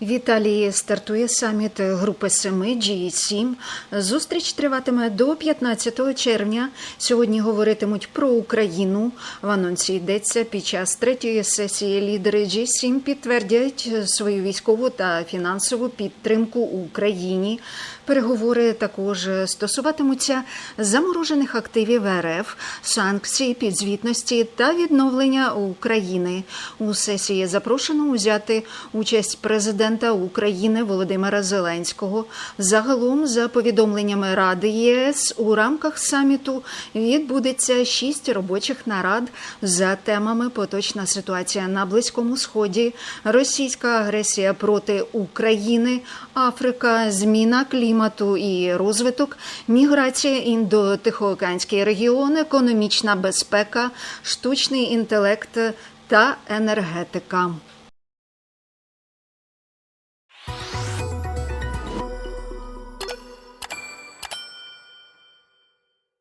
В Італії стартує саміт Групи Семи G7. Зустріч триватиме до 15 червня. Сьогодні говоритимуть про Україну. В анонсі йдеться під час третьої сесії лідери G7 підтвердять свою військову та фінансову підтримку Україні. Переговори також стосуватимуться заморожених активів РФ, санкцій, підзвітності та відновлення України. У сесії запрошено узяти участь президента України Володимира Зеленського. Загалом, за повідомленнями Ради ЄС, у рамках саміту відбудеться шість робочих нарад за темами поточна ситуація на Близькому Сході, російська агресія проти України, Африка, зміна клімату і розвиток, міграція індо-тихоокеанський регіон, економічна безпека, штучний інтелект та енергетика.